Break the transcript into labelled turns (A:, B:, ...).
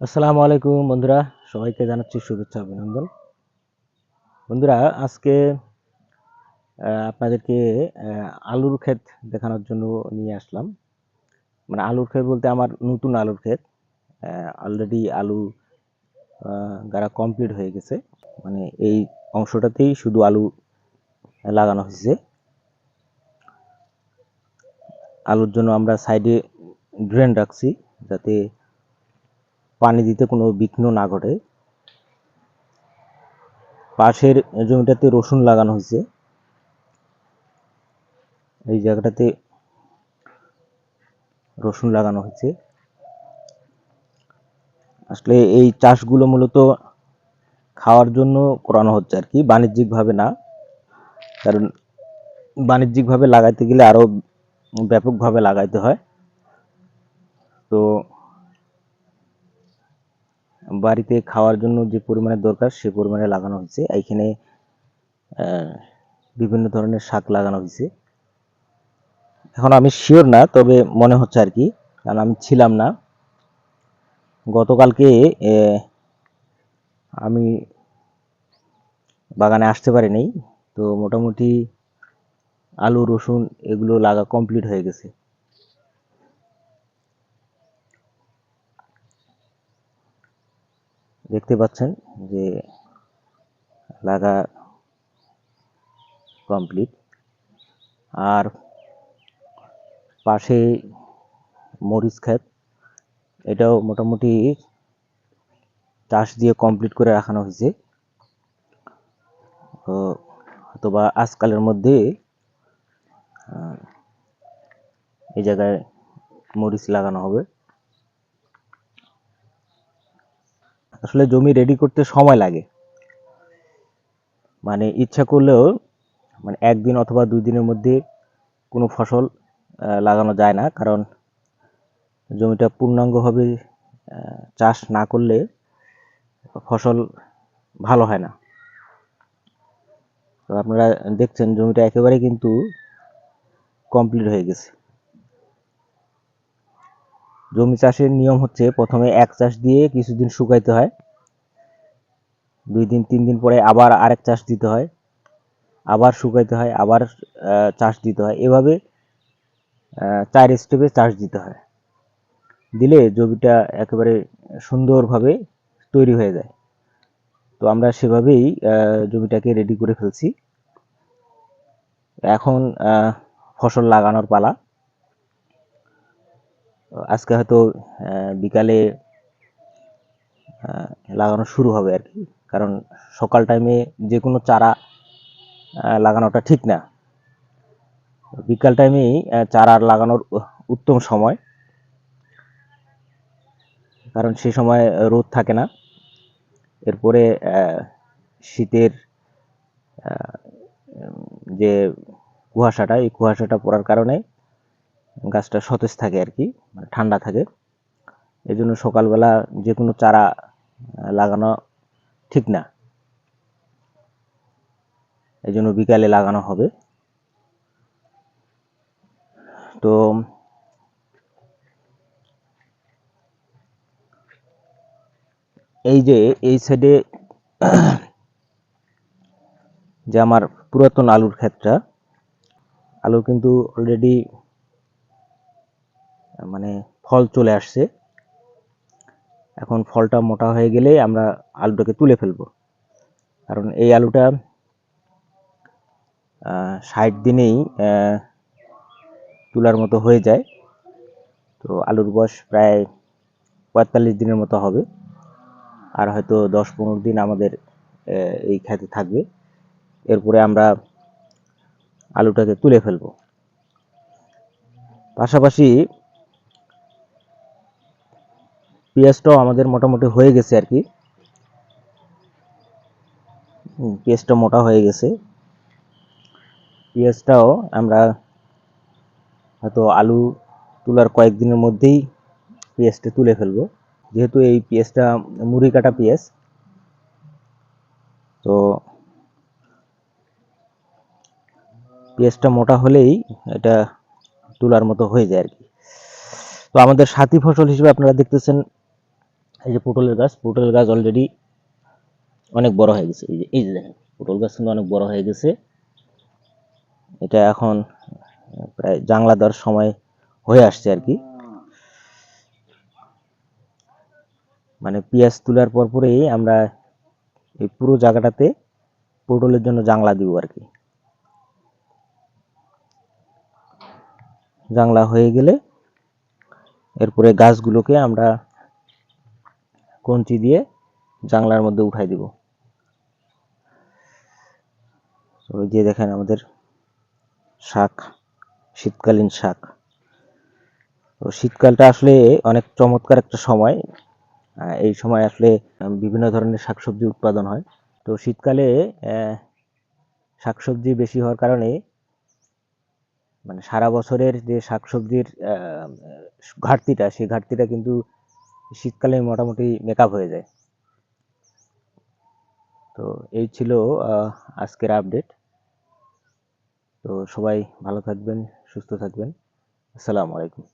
A: আসসালামু আলাইকুম বন্ধুরা, সবাইকে জানাচ্ছি শুভেচ্ছা অভিনন্দন। বন্ধুরা, আজকে আপনাদেরকে আলুর ক্ষেত দেখানোর জন্য নিয়ে আসলাম। মানে আলুর ক্ষেত বলতে আমার নতুন আলুর ক্ষেত। অলরেডি আলু গাড়া কমপ্লিট হয়ে গেছে। মানে এই অংশটাতেই শুধু আলু লাগানো হয়েছে। আলুর জন্য আমরা সাইডে ড্রেন রাখছি যাতে পানি দিতে কোনো বিঘ্ন না ঘটে। পাশের জমিটাতে রসুন লাগানো হয়েছে। এই জায়গাটাতে রসুন লাগানো হয়েছে। আসলে এই চাষগুলো মূলত খাওয়ার জন্য করানো হচ্ছে আর কি, বাণিজ্যিকভাবে না। কারণ বাণিজ্যিকভাবে লাগাইতে গেলে আরও ব্যাপকভাবে লাগাইতে হয়। তো বাড়িতে খাওয়ার জন্য যে পরিমাণে দরকার, সে পরিমাণে লাগানো হয়েছে। এইখানে বিভিন্ন ধরনের শাক লাগানো হয়েছে। এখন আমি শিওর না, তবে মনে হচ্ছে আর কি, কারণ আমি ছিলাম না। গতকালকে আমি বাগানে আসতে পারিনি, তো মোটামুটি আলু, রসুন এগুলো লাগা কমপ্লিট হয়ে গেছে। দেখতে পাচ্ছেন যে লাগা কমপ্লিট আর পাশে মরিচ ক্ষেত, এটাও মোটামুটি চাষ দিয়ে কমপ্লিট করে রাখানো হয়েছে। অথবা আজকালের মধ্যে এই জায়গায় মরিচ লাগানো হবে। আসলে জমি রেডি করতে সময় লাগে। মানে ইচ্ছা করলেও মানে একদিন অথবা দুই দিনের মধ্যে কোনো ফসল লাগানো যায় না। কারণ জমিটা পূর্ণাঙ্গভাবে চাষ না করলে ফসল ভালো হয় না। তো আপনারা দেখছেন জমিটা একেবারে কিন্তু কমপ্লিট হয়ে গেছে। জমি চাষের নিয়ম হচ্ছে প্রথমে এক চাষ দিয়ে কিছুদিন শুকাইতে হয়। দুই দিন, তিন দিন পরে আবার আরেক চাষ দিতে হয়। আবার শুকাইতে হয়, আবার চাষ দিতে হয়। এভাবে চার স্টেপে চাষ দিতে হয়। দিলে জমিটা একেবারে সুন্দরভাবে তৈরি হয়ে যায়। তো আমরা সেভাবেই জমিটাকে রেডি করে ফেলছি। এখন ফসল লাগানোর পালা। আজকে হয়তো বিকালে লাগানো শুরু হবে আর কি। কারণ সকাল টাইমে যে কোনো চারা লাগানোটা ঠিক না। বিকাল টাইমেই চারা লাগানোর উত্তম সময়। কারণ সে সময় রোদ থাকে না। এরপরে শীতের যে কুয়াশাটা, এই কুয়াশাটা পড়ার কারণে গাছটা সতেজ থাকে আর কি মানে ঠান্ডা থাকে। এই জন্য সকালবেলা যে কোনো চারা লাগানো ঠিক না। এই জন্য বিকালে লাগানো হবে। তো এই যে, এই সাইডে যে আমার পুরাতন আলুর ক্ষেতটা, আলু কিন্তু অলরেডি মানে ফল চলে আসছে। এখন ফলটা মোটা হয়ে গেলে আমরা আলুটাকে তুলে ফেলব। কারণ এই আলুটা ষাট দিনেই তোলার মতো হয়ে যায়। তো আলুর বয়স প্রায় পঁয়তাল্লিশ দিনের মতো হবে। আর হয়তো দশ পনেরো দিন আমাদের এই খেতে থাকবে। এরপরে আমরা আলুটাকে তুলে ফেলব। পাশাপাশি পেঁয়াজটাও আমাদের মোটামুটি হয়ে গেছে আর কি। পেঁয়াজটা মোটা হয়ে গেছে। পেঁয়াজটাও আমরা হয়তো আলু তোলার কয়েকদিনের মধ্যেই পেঁয়াজটা তুলে ফেলব। যেহেতু এই পেঁয়াজটা মুড়ি কাটা পেঁয়াজ, তো পেঁয়াজটা মোটা হলেই এটা তোলার মতো হয়ে যায় আর কি। তো আমাদের সাথী ফসল হিসেবে আপনারা দেখতেছেন এই যে পটলের গাছ পটলের গাছ অলরেডি অনেক বড় হয়ে গেছে। এই যে এই যে দেখেন, পটল গাছ কিন্তু অনেক বড় হয়ে গেছে। এটা এখন প্রায় জাংলা দেওয়ার সময় হয়ে আসছে আর কি। মানে পেঁয়াজ তোলার পর পরেই আমরা এই পুরো জায়গাটাতে পটলের জন্য জাংলা দিব আর কি। জাংলা হয়ে গেলে এরপরে গাছগুলোকে আমরা কঞ্চি দিয়ে জাংলার মধ্যে উঠাই দিব? ওই যে দেখেন আমাদের শাক, শীতকালীন শাক। তো শীতকালটা আসলে অনেক চমৎকার একটা সময়। এই সময় আসলে বিভিন্ন ধরনের শাকসবজি উৎপাদন হয়। তো শীতকালে শাকসবজি বেশি হওয়ার কারণে মানে সারা বছরের যে শাকসবজির ঘাটতিটা, সেই ঘাটতিটা কিন্তু শীতকালে মোটামুটি মেকআপ হয়ে যায়। তো এই ছিল আজকের আপডেট তো সবাই ভালো থাকবেন, সুস্থ থাকবেন। আসসালামু আলাইকুম।